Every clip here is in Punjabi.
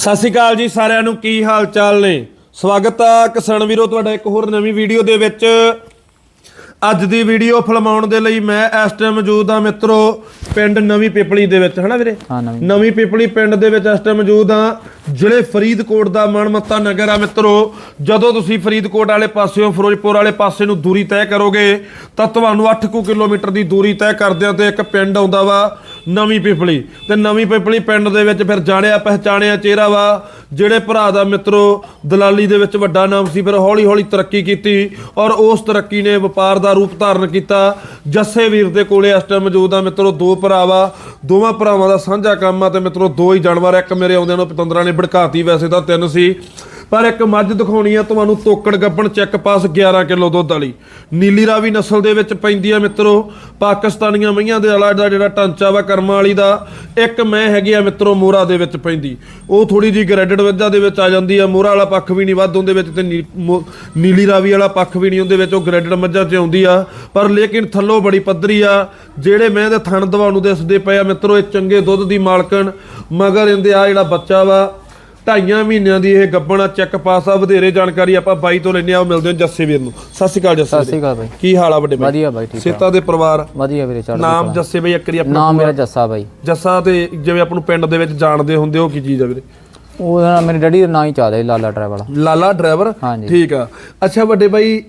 ਸਤਿ ਸ਼੍ਰੀ ਅਕਾਲ ਜੀ ਸਾਰਿਆਂ ਨੂੰ ਕੀ ਹਾਲ ਚਾਲ ਨੇ? ਸਵਾਗਤ ਆ ਕਿਸਾਨ ਵੀਰੋ ਤੁਹਾਡਾ ਇੱਕ ਹੋਰ ਨਵੀਂ ਵੀਡੀਓ ਦੇ ਵਿੱਚ। ਅੱਜ ਦੀ ਵੀਡੀਓ ਫਿਲਮਾਉਣ ਦੇ ਲਈ ਮੈਂ ਇਸ ਟਾਈਮ ਮੌਜੂਦ ਆ ਮਿੱਤਰੋ ਪਿੰਡ ਨਵੀਂ ਪਿਪਲੀ ਦੇ ਵਿੱਚ ਹਨਾ ਵੀਰੇ? ਨਵੀਂ। ਪਿਪਲੀ ਪਿੰਡ ਦੇ ਵਿੱਚ ਇਸ ਟਾਈਮ ਮੌਜੂਦ ਆ ਜ਼ਿਲ੍ਹੇ ਫਰੀਦਕੋਟ ਦਾ ਮਨਮੱਤਾ ਨਗਰ ਆ ਮਿੱਤਰੋ, ਜਦੋਂ ਤੁਸੀਂ ਫਰੀਦਕੋਟ ਵਾਲੇ ਪਾਸਿਓਂ, ਫਿਰੋਜ਼ਪੁਰ ਵਾਲੇ ਪਾਸੇ ਨੂੰ ਦੂਰੀ ਤੈਅ ਕਰੋਗੇ, ਤਾਂ ਤੁਹਾਨੂੰ 8 ਕੁ ਕਿਲੋਮੀਟਰ ਦੀ ਦੂਰੀ ਤੈਅ ਕਰਦਿਆਂ ਤੇ ਇੱਕ ਪਿੰਡ ਆਉਂਦਾ ਵਾ, ਨਵੀਂ ਪਿਪਲੀ। ਤੇ ਨਵੀਂ ਪਿਪਲੀ ਪਿੰਡ ਦੇ ਵਿੱਚ ਫਿਰ ਜਾਣਿਆ, ਪਹਿਚਾਣਿਆ ਚਿਹਰਾ ਵਾ, ਜਿਹੜੇ ਭਰਾ ਦਾ ਮਿੱਤਰੋ, ਦਲਾਲੀ ਦੇ ਵਿੱਚ ਵੱਡਾ ਨਾਮ ਸੀ, ਫਿਰ ਹੌਲੀ ਹੌਲੀ ਤਰੱਕੀ ਕੀਤੀ ਔਰ ਉਸ ਤਰੱਕੀ ਨੇ ਵਪਾਰ ਦਾ ਰੂਪ ਧਾਰਨ ਕੀਤਾ। ਜੱਸੇ ਵੀਰ ਦੇ ਕੋਲੇ ਇਸ ਟਾਈਮ ਮੌਜੂਦ ਆ ਮਿੱਤਰੋ, ਦੋ ਭਰਾ ਵਾ, ਦੋਵਾਂ ਭਰਾਵਾਂ ਦਾ ਸਾਂਝਾ ਕੰਮ ਆ ਤੇ ਮਿੱਤਰੋ, ਦੋ ਹੀ ਜਾਨਵਰ ਇੱਕ ਮੇਰੇ ਆਉਂਦਿਆਂ ਨੂੰ ਪਤੰਦਰਾਂ ਨੇ ਭੜਕਾਤੀ ਵੈਸੇ ਤਾਂ ਤਿੰਨ ਸੀ। ਪਰ ਇੱਕ ਮੱਝ ਦਿਖਾਉਣੀ ਆ, ਤੁਹਾਨੂੰ ਤੋਕੜ ਗੱਬਣ ਚੈੱਕ ਪਾਸ 11 ਕਿਲੋ ਦੁੱਧ ਵਾਲੀ। ਨੀਲੀ ਰਾਵੀ ਨਸਲ ਦੇ ਵਿੱਚ ਪੈਂਦੀ ਆ ਮਿੱਤਰੋ, ਪਾਕਿਸਤਾਨੀਆਂ ਮਈਆਂ ਦੇ ਵਾਲਾ ਦਾ ਜਿਹੜਾ ਢਾਂਚਾ ਵਾ ਕਰਮਾਂ ਵਾਲੀ ਦਾ, ਇੱਕ ਮੈਂ ਹੈਗੀ ਆ ਮਿੱਤਰੋ ਮੋਰਾ ਦੇ ਵਿੱਚ ਪੈਂਦੀ। ਉਹ ਥੋੜੀ ਜੀ ਗ੍ਰੈਡਡ ਵੱਜਾ ਦੇ ਵਿੱਚ ਆ ਜਾਂਦੀ ਆ, ਮੋਰਾ ਵਾਲਾ ਪੱਖ ਵੀ ਨਹੀਂ ਵੱਧ ਉਹਦੇ ਵਿੱਚ ਤੇ ਨੀ- ਮੋ- ਨੀਲੀ ਰਾਵੀ ਵਾਲਾ ਪੱਖ ਵੀ ਨਹੀਂ ਉਹਦੇ ਵਿੱਚ, ਉਹ ਗ੍ਰੈਡਡ ਮੱਝਾਂ 'ਚ ਆਉਂਦੀ ਆ। ਪਰ ਲੇਕਿਨ ਥੱਲੋਂ ਬੜੀ ਪੱਧਰੀ ਆ, ਜਿਹੜੇ ਮੈਂ ਦੇ ਥਣ ਦਵਾਉ ਦਿਸਦੇ ਪਏ ਆ ਮਿੱਤਰੋ, ਇਹ ਚੰਗੇ ਦੁੱਧ ਦੀ ਮਾਲਕਣ। ਮਗਰ ਇਹਦੇ ਆ ਜਿਹੜਾ ਬੱਚਾ ਵਾ ਢਾਈਆਂ ਮਹੀਨਿਆਂ ਦੀ ਇਹ ਗੱਬਣਾ ਚੈੱਕ ਪਾਸ ਆ ਵਧੇਰੇ ਜਾਣਕਾਰੀ ਆਪਾਂ ਬਾਈ ਤੋਂ ਲੈਣੇ ਆ ਉਹ ਮਿਲਦੇ ਹਾਂ ਜੱਸੇ ਵੀਰ ਨੂੰ। ਸਤਿ ਸ਼੍ਰੀ ਅਕਾਲ ਜੱਸੇ ਸਤਿ ਸ਼੍ਰੀ ਅਕਾਲ ਬਾਈ। ਕੀ ਹਾਲ ਆ ਵੱਡੇ ਬਾਈ? ਵਧੀਆ ਬਾਈ ਠੀਕ ਸੇਤਾ ਦੇ ਪਰਿਵਾਰ? ਵਧੀਆ ਵੀਰੇ ਚੜ੍ਹ ਨਾਮ ਜੱਸੇ ਬਈ ਇੱਕ ਵਾਰੀ ਆਪਣਾ ਨਾਮ ਮੇਰਾ ਜੱਸਾ ਬਾਈ। ਜੱਸਾ ਤੇ ਜਿਵੇਂ ਆਪਾਂ ਨੂੰ ਪਿੰਡ ਦੇ ਵਿੱਚ ਜਾਣਦੇ ਹੁੰਦੇ ਉਹ ਕੀ ਚੀਜ਼ ਆ ਵੀਰੇ? ਉਹ ਨਾ ਮੇਰੇ ਡੈਡੀ ਦਾ ਨਾਂ ਹੀ ਚਾਹਦਾ ਲਾਲਾ ਟਰੈਵਲ ਲਾਲਾ ਡਰਾਈਵਰ ਹਾਂਜੀ। ਠੀਕ ਆ। ਅੱਛਾ ਵੱਡੇ ਬਾਈ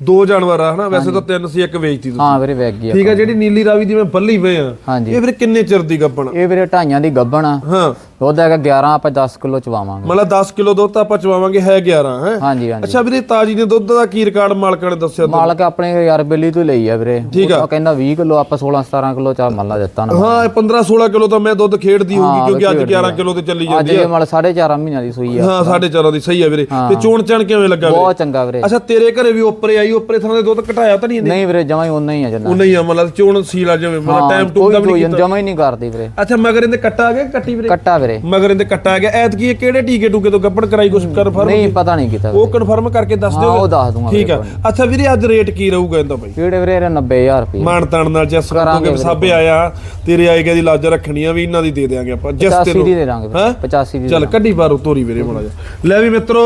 ਦੋ ਜਾਨਵਰ ਆ ਹਨਾ? ਵੈਸੇ ਤਾਂ ਤਿੰਨ ਸੀ ਇੱਕ ਵੇਚਤੀ ਤੁਸੀਂ। ਹਾਂ ਵੀਰੇ ਵੈਗ ਗਿਆ ਠੀਕ ਆ ਜਿਹੜੀ ਨੀਲੀ ਰਾਵੀ ਦੀ ਮੈਂ ਬੱਲੀ ਪਏ ਆ। ਇਹ ਵੀਰੇ ਕਿੰਨੇ ਚਿਰ ਦੀ ਗੱਬਣ ਇਹ ਵੀਰੇ ਢਾਈਆਂ ਦੀ ਗੱਬਣ ਆ। ਹਾਂ। ਦੁੱਧ ਹੈਗਾ 11 ਆਪਾਂ 10 ਕਿਲੋ ਚਵਾਵਾਂਗੇ। ਮਤਲਬ 10 ਕਿਲੋ ਦੁੱਧ ਤਾਂ ਆਪਾਂ ਚਵਾਵਾਂਗੇ ਹੈ 11 ਹੈ? ਹਾਂਜੀ ਹਾਂਜੀ। ਅੱਛਾ ਵੀਰੇ ਤਾਜੀ ਨੇ ਦੁੱਧ ਦਾ ਕੀ ਰਿਕਾਰਡ ਮਾਲਕਾਂ ਨੇ ਦੱਸਿਆ ਤੁਹਾਨੂੰ? ਮਾਲਕ ਆਪਣੇ ਯਾਰ ਬੇਲੀ ਤੋਂ ਹੀ ਲਈ ਆ ਵੀਰੇ। ਉਹ ਕਹਿੰਦਾ 20 ਕਿਲੋ ਆਪਾਂ 16 17 ਕਿਲੋ ਚਾਰ ਮੱਲਾ ਦਿੱਤਾ ਨਾ। ਹਾਂ ਇਹ 15 16 ਕਿਲੋ ਤਾਂ ਮੈਂ ਦੁੱਧ ਖੇਡਦੀ ਹੋਊਗੀ ਹਾਂ, ਕਿਉਂਕਿ ਅੱਜ ਖੇਡਦੀ 11 ਕਿਲੋ ਤੇ ਚੱਲੀ ਅੱਜ ਜਾਂਦੀ ਇਹ ਮਤਲਬ 4.5 ਮਹੀਨਿਆਂ ਦੀ ਸੂਈ ਆ। ਹਾਂ ਸਾਢੇ ਚਾਰਾਂ ਦੀ ਸਹੀ ਆ ਵੀਰੇ। ਤੇ ਚੋਣ ਚਣ ਕਿਵੇਂ ਲੱਗਾ ਵੀਰੇ? ਬਹੁਤ ਚੰਗਾ ਵੀਰੇ। ਅੱਛਾ ਤੇਰੇ ਘਰੇ ਵੀ ਉੱਪਰੇ ਆਈ ਉੱਪਰੇ ਥਾਂ ਦੇ ਦੁੱਧ ਘਟਾਇਆ ਤਾਂ ਨਹੀਂ ਇਹਨੇ? ਨਹੀਂ ਵੀਰੇ ਜਮਾ ਹੀ ਉਨਾ ਹੀ ਆ ਜਨਾ। ਉਹ ਨਹੀਂ ਆ ਮਤਲਬ ਚੋਣ ਸੀਲਾ ਜਿਵੇਂ ਮਤਲਬ ਟਾਈਮ ਟੂ ਦਾ ਵੀ ਨਹੀਂ ਕੀਤਾ। ਜਮਾ ਹੀ ਨਹੀਂ ਕਰਦੀ ਵੀਰੇ। ਅੱਛਾ ਮਗਰ ਇਹਦੇ ਕੱਟਾ ਆ ਗਿਆ ਕੱਟੀ ਵੀਰੇ? ਕੱਟਾ ਵੀਰੇ ਮਗਰ ਇਹਦੇ ਕੱਟਾ ਗਿਆ। ਐਤਕੀ ਇਹ ਕਿਹੜੇ ਟੀਕੇ ਟੂਕੇ ਤੋਂ ਗੱਪਣ ਕਰਾਈ ਕੁਛ ਕਨਫਰਮ ਨਹੀਂ ਪਤਾ ਨਹੀਂ ਕੀਤਾ ਉਹ ਕਨਫਰਮ ਕਰਕੇ ਦੱਸ ਦਿਓ। ਉਹ ਦੱਸ ਦੂੰਗਾ ਠੀਕ ਆ। ਅੱਛਾ ਵੀਰੇ ਅੱਜ ਰੇਟ ਕੀ ਰਹੂਗਾ ਇਹਦਾ ਬਾਈ? ਕਿਹੜੇ ਵੀਰੇ ਇਹਦੇ 90000 ਰੁਪਏ ਮਾਨ ਤਾਣ ਨਾਲ ਜੱਸ ਤੋਂ ਸਾਬੇ ਆਇਆ ਤੇਰੇ ਆਏਗਾ ਦੀ ਲਾਜ ਰੱਖਣੀ ਆ ਵੀ ਇਹਨਾਂ ਦੀ ਦੇ ਦੇਾਂਗੇ ਆਪਾਂ ਜੱਸ 85 ਤੈਨੂੰ ਦੀ ਦੇ ਦਾਂਗੇ ਹੈਂ? 85 ਦੀ ਚੱਲ ਕੱਢੀ ਬਾਹਰੋਂ ਤੋਰੀ ਵੀਰੇ ਮਾੜਾ ਜਿਹਾ। ਲੈ ਵੀ ਮਿੱਤਰੋ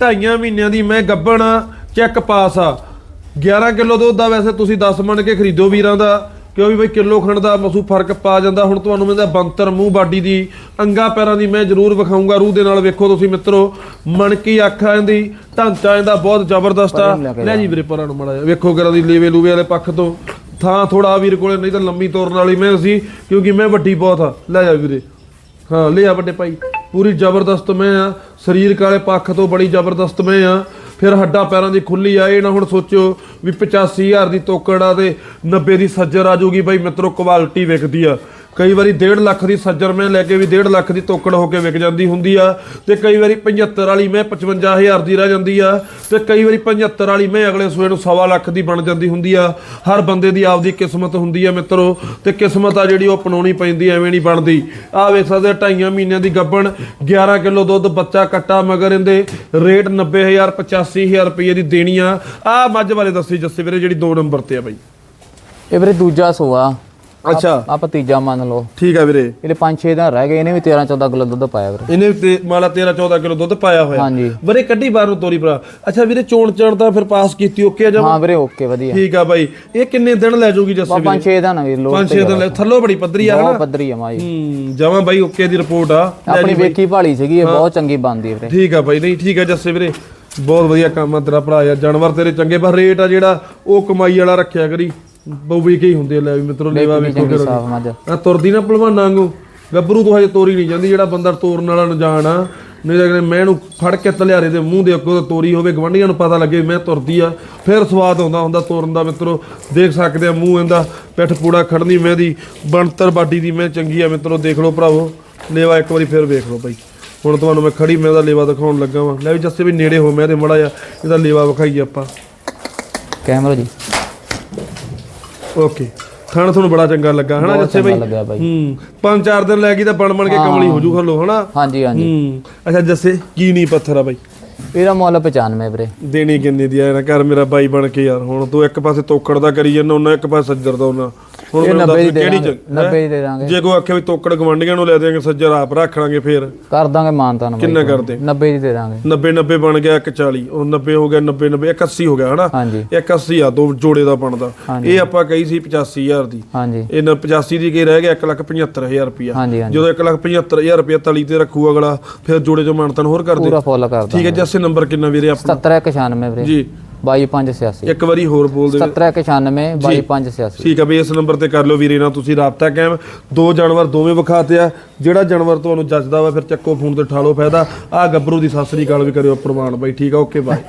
ਢਾਈਆਂ ਮਹੀਨਿਆਂ ਦੀ ਮੈਂ ਗੱਬਣ ਚੈੱਕ ਪਾਸ ਆ। 11 ਕਿਲੋ ਦੁੱਧ ਦਾ ਵੈਸੇ ਤੁਸੀਂ 10 ਮੰਨ ਕੇ ਖਰੀਦੋ ਵੀਰਾਂ ਦਾ। ਕਿਉਂ ਵੀ ਬਈ ਕਿਲੋ ਖੰਡ ਦਾ ਮਸੂ ਫ਼ਰਕ ਪਾ ਜਾਂਦਾ? ਹੁਣ ਤੁਹਾਨੂੰ ਮੈਂ ਦਾ ਬੰਤਰ ਮੂੰਹ ਬਾਡੀ ਦੀ ਅੰਗਾ ਪੈਰਾਂ ਦੀ ਮੈਂ ਜ਼ਰੂਰ ਵਿਖਾਉਂਗਾ ਰੂਹ ਦੇ ਨਾਲ ਵੇਖੋ ਤੁਸੀਂ ਮਿੱਤਰੋ। ਮਣਕੀ ਅੱਖਾਂ ਦੀ ਢਾਂਚਾ ਇਹਦਾ ਬਹੁਤ ਜ਼ਬਰਦਸਤ ਆ। ਲੈ ਜੀ ਵੀਰੇ ਪਰਾਂ ਨੂੰ ਮਾੜਾ ਵੇਖੋ ਕਰਾਂ ਦੀ ਲੇਵੇ ਲੂਵੇ ਵਾਲੇ ਪੱਖ ਤੋਂ। ਥਾਂ ਥੋੜਾ ਵੀਰ ਕੋਲੇ ਨਹੀਂ ਤਾਂ ਲੰਮੀ ਤੋਰਨ ਵਾਲੀ ਮੈਂ ਸੀ ਕਿਉਂਕਿ ਮੈਂ ਵੱਡੀ ਬਹੁਤ ਆ। ਲੈ ਜਾ ਵੀਰੇ। ਹਾਂ ਲਿਆ ਵੱਡੇ ਭਾਈ। ਪੂਰੀ ਜ਼ਬਰਦਸਤ ਮੈਂ ਆ। ਸਰੀਰ ਕਾਲੇ ਪੱਖ ਤੋਂ ਬੜੀ ਜ਼ਬਰਦਸਤ ਮੈਂ ਆ। ਫਿਰ ਹੱਡਾਂ ਪੈਰਾਂ ਦੀ ਖੁੱਲੀ ਆ, ਇਹ ਨਾ ਹੁਣ ਸੋਚਿਓ ਵੀ 85000 ਦੀ ਤੋਕੜ ਆ ਤੇ 90 ਦੀ ਸੱਜਰ ਆ ਜੂਗੀ। ਭਾਈ ਮਿੱਤਰੋ ਕੁਆਲਿਟੀ ਵਿਕਦੀ ਆ। ਕਈ ਵਾਰੀ 1.5 ਲੱਖ ਦੀ ਸੱਜਰ ਮੈਂ ਲੈ ਕੇ ਵੀ 1.5 ਲੱਖ ਦੀ ਤੋਕੜ ਹੋ ਕੇ ਵਿਕ ਜਾਂਦੀ ਹੁੰਦੀ ਆ ਤੇ ਕਈ ਵਾਰੀ 75 ਵਾਲੀ ਮੈਂ 55000 ਦੀ ਰਹਿ ਜਾਂਦੀ ਆ ਤੇ ਕਈ ਵਾਰੀ 75 ਵਾਲੀ ਮੈਂ ਅਗਲੇ ਸੂਏ ਨੂੰ ਸਵਾ ਲੱਖ ਦੀ ਬਣ ਜਾਂਦੀ ਹੁੰਦੀ ਆ। ਹਰ ਬੰਦੇ ਦੀ ਆਪਦੀ ਕਿਸਮਤ ਹੁੰਦੀ ਆ ਮਿੱਤਰੋ ਤੇ ਕਿਸਮਤ ਆ ਜਿਹੜੀ ਉਹ ਅਪਣਾਉਣੀ ਪੈਂਦੀ ਐਵੇਂ ਨਹੀਂ ਬਣਦੀ। ਆ ਵੇਖ ਸਕਦੇ ਢਾਈਆਂ ਮਹੀਨਿਆਂ ਦੀ ਗੱਬਣ 11 ਕਿਲੋ ਦੁੱਧ, ਬੱਚਾ ਕੱਟਾ ਮਗਰ ਇਹਦੇ, ਰੇਟ 90000 85000 ਰੁਪਏ ਦੀ ਦੇਣੀ ਆ। ਆ ਮੱਝ ਬਾਰੇ ਦੱਸੀ ਜੱਸੇ ਵੀਰੇ, ਜਿਹੜੀ 2 ਨੰਬਰ ਤੇ ਆ ਬਾਈ। ਇਹ ਵੀਰੇ ਦੂਜਾ ਸੂਆ। ਅੱਛਾ। ਆਪਾਂ ਤੀਜਾ ਮੰਨ ਲਓ। ਠੀਕ ਆ ਵੀਰੇ। ਇਹਦੇ 5-6 ਦਿਨ ਰਹਿ ਗਏ ਇਹਨੇ ਵੀ 13-14 ਕਿਲੋ ਦੁੱਧ ਪਾਇਆ ਵੀਰੇ। ਇਹਨੇ ਤੇ ਮਾਲਾ 13 14 ਕਿਲੋ ਦੁੱਧ ਪਾਇਆ ਹੋਇਆ। ਹਾਂਜੀ। ਵੀਰੇ ਕੱਢੀ ਬਾਹਰ ਤੋਰੀ ਭਰਾ। ਅੱਛਾ ਵੀਰੇ ਚੋਣ ਚਣ ਤਾਂ ਫਿਰ ਪਾਸ ਕੀਤੀ ਓਕੇ ਆ ਜਮਾ ਹਾਂ ਵੀਰੇ ਓਕੇ ਵਧੀਆ। ਠੀਕ ਆ ਬਾਈ। ਇਹ ਕਿੰਨੇ ਦਿਨ ਲੈ ਜਾਊਗੀ ਜੱਸੇ ਵੀਰੇ? 5-6 ਦਿਨ ਆ ਵੀਰ ਲੋਕ 5-6 ਦਿਨ ਲੈ ਥੱਲੋਂ ਬੜੀ ਪੱਧਰੀ ਆ ਬਹੁਤ ਪੱਧਰੀ ਆ ਮਾਈ। ਹੂੰ ਜਮਾ ਬਾਈ ਓਕੇ ਦੀ ਰਿਪੋਰਟ ਆ। ਆਪਣੀ ਵੇਖੀ ਭਾਲੀ ਸੀਗੀ ਇਹ ਬਹੁਤ ਚੰਗੀ ਬਣਦੀ ਵੀਰੇ। ਠੀਕ ਆ ਬਾਈ ਨਹੀਂ ਠੀਕ ਆ ਜੱਸੇ ਵੀਰੇ। ਬਹੁਤ ਵਧੀਆ ਕੰਮ ਆ ਤੇਰਾ ਭਰਾ ਯਾਰ ਜਾਨਵਰ ਤੇਰੇ ਚੰਗੇ ਪਰ ਰੇਟ ਆ ਜਿਹੜਾ ਉਹ ਕਮਾਈ ਵਾਲਾ ਰੱਖਿਆ ਕਰੀ। ਬਉ ਕੇ ਹੀ ਹੁੰਦੇ ਆ, ਲੈ ਵੀ ਮਿੱਤਰੋ ਲੇਵਾ ਵੇਖੋ ਚੰਗੀ ਸਾਫ਼ ਮੱਝ ਆ। ਤੁਰਦੀ ਨਾ ਭਲਵਾਨਾਂ ਵਾਂਗੂ। ਗੱਭਰੂ ਤੋਂ ਹਜੇ ਤੋਰੀ ਨਹੀਂ ਜਾਂਦੀ ਜਿਹੜਾ ਬੰਦਾ ਤੋਰਨ ਵਾਲਾ ਅਣਜਾਣ ਆ। ਨਹੀਂ ਤਾਂ ਅਗਲੇ ਮੈਂ ਨੂੰ ਫੜ ਕੇ ਤਲਿਆਰੇ ਦੇ ਮੂੰਹ ਦੇ ਅੱਗੋਂ ਤੋਰੀ ਹੋਵੇ ਗਵੰਡੀਆਂ ਨੂੰ ਪਤਾ ਲੱਗੇ ਵੀ ਮੈਂ ਤੁਰਦੀ ਆ ਫਿਰ ਸਵਾਦ ਆਉਂਦਾ ਹੁੰਦਾ ਤੋਰਨ ਦਾ ਮਿੱਤਰੋ। ਦੇਖ ਸਕਦੇ ਆ ਮੂੰਹ ਇਹਦਾ ਪਿੱਠ ਪੂੜਾ ਖੜਨੀ ਮੈਂ ਦੀ ਬਣਤਰ ਬਾਡੀ ਦੀ ਮੈਂ ਚੰਗੀ ਆ ਮਿੱਤਰੋ ਦੇਖ ਲਓ ਭਰਾਵੋ। ਲੇਵਾ ਇੱਕ ਵਾਰੀ ਫਿਰ ਵੇਖ ਲਓ ਬਾਈ। ਹੁਣ ਤੁਹਾਨੂੰ ਮੈਂ ਖੜੀ ਮੈਂ ਉਹਦਾ ਲੇਵਾ ਦਿਖਾਉਣ ਲੱਗਾ ਵਾਂ। ਲੈ ਵੀ ਜੱਸੇ ਵੀ ਨੇੜੇ ਹੋ ਮੈਂ ਤੇ ਮੜਾ ਜਾ ਇਹਦਾ ਲੇਵਾ ਵਿਖਾਈਏ ਆਪਾਂ। ਕੈਮਰਾ ਜੀ। ਓਕੇ। ਖਾਣਾ ਤੁਹਾਨੂੰ ਬੜਾ ਚੰਗਾ ਲੱਗਾ ਹਨਾ ਬਹੁਤ ਜੱਸੇ ਚੰਗਾ ਬਾਈ ਲੱਗਿਆ ਬਾਈ। ਹੂੰ ਪੰਜ ਚਾਰ ਦਿਨ ਲੈ ਗਈ ਤਾਂ ਬਣ ਬਣ ਕੇ ਕਮਲੀ ਹੋ ਜੂ ਖਲੋ ਹਨਾ? ਹਾਂਜੀ ਹਾਂਜੀ। ਹੂੰ ਅੱਛਾ ਜੱਸੇ ਕੀ ਨਹੀਂ ਪੱਥਰ ਆ ਬਾਈ? ਇਹਦਾ ਮੁੱਲ 95 ਵੀਰੇ। ਦੇਣੀ ਕਿੰਨੀ ਦੀ ਆ? ਨਾ ਕਰ ਮੇਰਾ ਬਾਈ ਬਣ ਕੇ ਯਾਰ ਹੁਣ ਤੂੰ ਇੱਕ ਪਾਸੇ ਤੋਕੜ ਦਾ ਕਰੀ ਜਾਂਦਾ ਉਹਨਾਂ ਇੱਕ ਪਾਸੇ ਸੱਜਰ ਦਾ ਉਹਨਾਂ। ਹੁਣ ਇਹ ਮੈਨੂੰ 90 ਦੀ ਦੱਸ ਦੇ ਕਿਹੜੀ ਦਾਂਗੇ ਚ 90 ਦੀ ਦੇ ਦਾਂਗੇ। ਜੇ ਕੋਈ ਆਖੇ ਵੀ ਤੋਕੜ ਗਵੰਡੀਆਂ ਨੂੰ ਲੈ ਦੇਾਂਗੇ ਸੱਜਰ ਆਪ ਰੱਖ ਲਾਂਗੇ ਫੇਰ। ਕਰ ਦਾਂਗੇ ਮਾਨਤਾ ਨੂੰ ਕਿੰਨਾ ਕਰਦੇ? 90 ਦੀ ਦੇ ਦਾਂਗੇ। 90 90 ਬਣ ਗਿਆ 140 ਉਹ 90 ਹੋ ਗਿਆ 90 90 180 ਹੋ ਗਿਆ ਹਨਾ? ਹਾਂਜੀ। 180 ਆ ਦੋ ਜੋੜੇ ਦਾ ਬਣਦਾ। ਇਹ ਆਪਾਂ ਕਹੀ ਸੀ 85000 ਦੀ। ਇਹ ਨ- 85 ਦੀ ਕੀ ਰਹਿ ਗਿਆ? 175000 ਰੁਪਿਆ ਜਦੋਂ 175000 ਰੁਪਿਆ ਤਲੀ ਤੇ ਰੱਖੂ ਅਗਲਾ ਫਿਰ ਜੋੜੇ ਚੋਂ ਮਾਨਤਨ ਹੋਰ ਕਰ ਦੇ। ਪੂਰਾ ਫੁੱਲ ਕਰ ਠੀਕ ਹੈ ਜੱਸੇ ਨੰਬਰ ਕਿੰਨਾ ਵੀਰੇ ਆਪਣਾ? 7196 ਵੀਰੇ। ਜੀ। 22586 ਇੱਕ ਵਾਰੀ ਹੋਰ ਬੋਲ ਦੇ 7196 22586 ਠੀਕ ਆ ਵੀ ਇਸ ਨੰਬਰ ਤੇ ਕਰ ਲਓ ਵੀਰੇ ਨਾਲ ਤੁਸੀਂ ਰਾਬਤਾ ਕਾਇਮ। ਦੋ ਜਾਨਵਰ ਦੋਵੇਂ ਵਿਖਾਤੇ ਆ। ਜਿਹੜਾ ਜਾਨਵਰ ਤੁਹਾਨੂੰ ਜੱਜਦਾ ਵਾ ਫਿਰ ਚੱਕੋ ਫੋਨ ਤੇ ਠਾ ਲਓ ਫਾਇਦਾ। ਆ ਗੱਭਰੂ ਦੀ ਸਤਿ ਸ੍ਰੀ ਅਕਾਲ ਵੀ ਕਰਿਓ ਪ੍ਰਮਾਣ ਬਾਈ। ਠੀਕ ਆ ਓਕੇ ਬਾਏ।